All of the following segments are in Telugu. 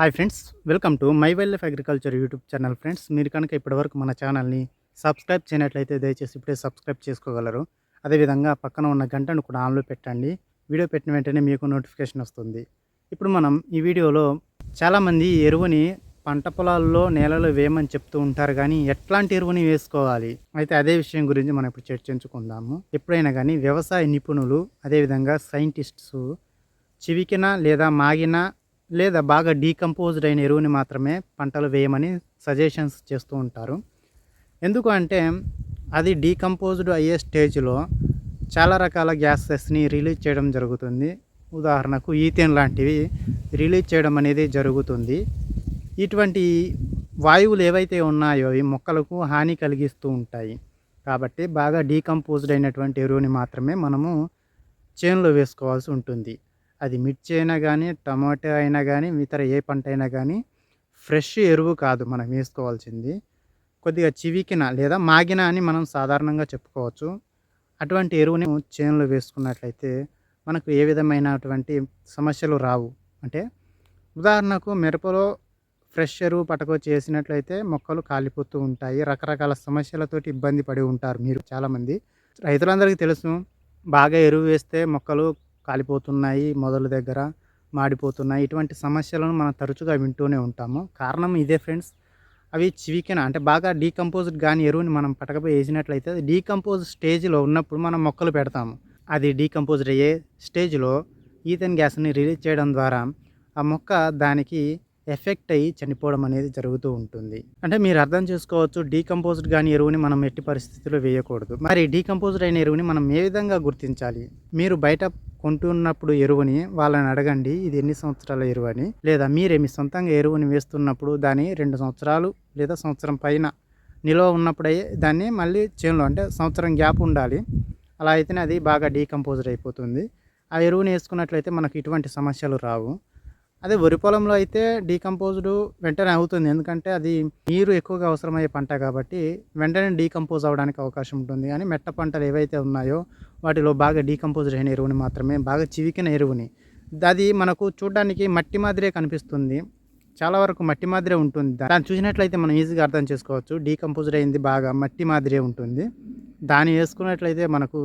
Hi friends welcome to my wild life agriculture YouTube channel friends. మీరు కనుక ఇప్పటివరకు మన ఛానల్ని సబ్స్క్రైబ్ చేయనట్లయితే దయచేసి ఇప్పుడే సబ్స్క్రైబ్ చేసుకోగలరు. అదేవిధంగా పక్కన ఉన్న గంటను కూడా ఆన్లో పెట్టండి. వీడియో పెట్టిన వెంటనే మీకు నోటిఫికేషన్ వస్తుంది. ఇప్పుడు మనం ఈ వీడియోలో చాలామంది ఎరువుని పంట పొలాల్లో నేలలో వేయమని చెప్తూ ఉంటారు కానీ ఎట్లాంటి ఎరువుని వేసుకోవాలి? అయితే అదే విషయం గురించి మనం ఇప్పుడు చర్చించుకుందాము. ఎప్పుడైనా కానీ వ్యవసాయ నిపుణులు అదేవిధంగా సైంటిస్ట్స్ చివికిన లేదా మాగిన లేదా బాగా డీకంపోజ్డ్ అయిన ఎరువుని మాత్రమే పంటలు వేయమని సజెషన్స్ చేస్తూ ఉంటారు. ఎందుకు అంటే అది డీకంపోజ్డ్ అయ్యే స్టేజ్లో చాలా రకాల గ్యాసెస్ని రిలీజ్ చేయడం జరుగుతుంది. ఉదాహరణకు ఈథేన్ లాంటివి రిలీజ్ చేయడం అనేది జరుగుతుంది. ఇటువంటి వాయువులు ఏవైతే ఉన్నాయో అవి మొక్కలకు హాని కలిగిస్తూ ఉంటాయి. కాబట్టి బాగా డీకంపోజ్డ్ అయినటువంటి ఎరువుని మాత్రమే మనము చేనులో వేసుకోవాల్సి ఉంటుంది. అది మిర్చి అయినా కానీ టమాటా అయినా కానీ ఇతర ఏ పంట అయినా కానీ ఫ్రెష్ ఎరువు కాదు మనం వేసుకోవాల్సింది. కొద్దిగా చివికిన లేదా మాగిన అని మనం సాధారణంగా చెప్పుకోవచ్చు. అటువంటి ఎరువుని చేనులో వేసుకున్నట్లయితే మనకు ఏ విధమైనటువంటి సమస్యలు రావు. అంటే ఉదాహరణకు మిరపలో ఫ్రెష్ ఎరువు పట్టుకొచ్చి వేసినట్లయితే మొక్కలు కాలిపోతూ ఉంటాయి. రకరకాల సమస్యలతోటి ఇబ్బంది పడి ఉంటారు మీరు చాలామంది. రైతులందరికీ తెలుసు బాగా ఎరువు వేస్తే మొక్కలు కాలిపోతున్నాయి మొదల దగ్గర మాడిపోతున్నాయి. ఇటువంటి సమస్యలను మనం తరచుగా వింటూనే ఉంటాము. కారణం ఇదే ఫ్రెండ్స్ అవి చివికెన అంటే బాగా డీకంపోజ్డ్ కానీ ఎరువుని మనం పట్టకపోయి వేసినట్లయితే అది డీకంపోజ్ స్టేజ్లో ఉన్నప్పుడు మనం మొక్కలు పెడతాము. అది డీకంపోజ్డ్ అయ్యే స్టేజ్లో ఈథెన్ గ్యాస్ని రిలీజ్ చేయడం ద్వారా ఆ మొక్క దానికి ఎఫెక్ట్ అయ్యి చనిపోవడం అనేది జరుగుతూ ఉంటుంది. అంటే మీరు అర్థం చేసుకోవచ్చు డీకంపోజ్డ్ కానీ ఎరువుని మనం ఎట్టి పరిస్థితుల్లో వేయకూడదు. మరి డీకంపోజ్డ్ అయిన ఎరువుని మనం ఏ విధంగా గుర్తించాలి? మీరు బయట కొంటున్నప్పుడు ఎరువుని వాళ్ళని అడగండి ఇది ఎన్ని సంవత్సరాల ఎరువు అని లేదా మీరే మీ సొంతంగా ఎరువుని వేస్తున్నప్పుడు దాని రెండు సంవత్సరాలు లేదా సంవత్సరం పైన నిల్వ ఉన్నప్పుడే దాన్ని మళ్ళీ చేనులో అంటే సంవత్సరం గ్యాప్ ఉండాలి. అలా అయితేనే అది బాగా డీకంపోజ్డ్ అయిపోతుంది. ఆ ఎరువుని వేసుకున్నట్లయితే మనకు ఇటువంటి సమస్యలు రావు. అదే వరి పొలంలో అయితే డీకంపోజ్డ్ వెంటనే అవుతుంది. ఎందుకంటే అది నీరు ఎక్కువగా అవసరమయ్యే పంట కాబట్టి వెంటనే డీకంపోజ్ అవ్వడానికి అవకాశం ఉంటుంది. కానీ మెట్ట పంటలు ఏవైతే ఉన్నాయో వాటిలో బాగా డీకంపోజ్డ్ అయిన ఎరువుని మాత్రమే బాగా చివికిన ఎరువుని. అది మనకు చూడడానికి మట్టి మాదిరే కనిపిస్తుంది. చాలా వరకు మట్టి మాదిరే ఉంటుంది. దాన్ని చూసినట్లయితే మనం ఈజీగా అర్థం చేసుకోవచ్చు. డీకంపోజ్డ్ అయింది బాగా మట్టి మాదిరే ఉంటుంది. దాన్ని వేసుకున్నట్లయితే మనకు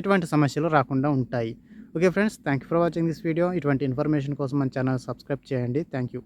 ఎటువంటి సమస్యలు రాకుండా ఉంటాయి. Okay friends thank you for watching this video ఇటువంటి ఇన్ఫర్మేషన్ కోసం మన ఛానల్ సబ్స్క్రైబ్ చేయండి. Thank you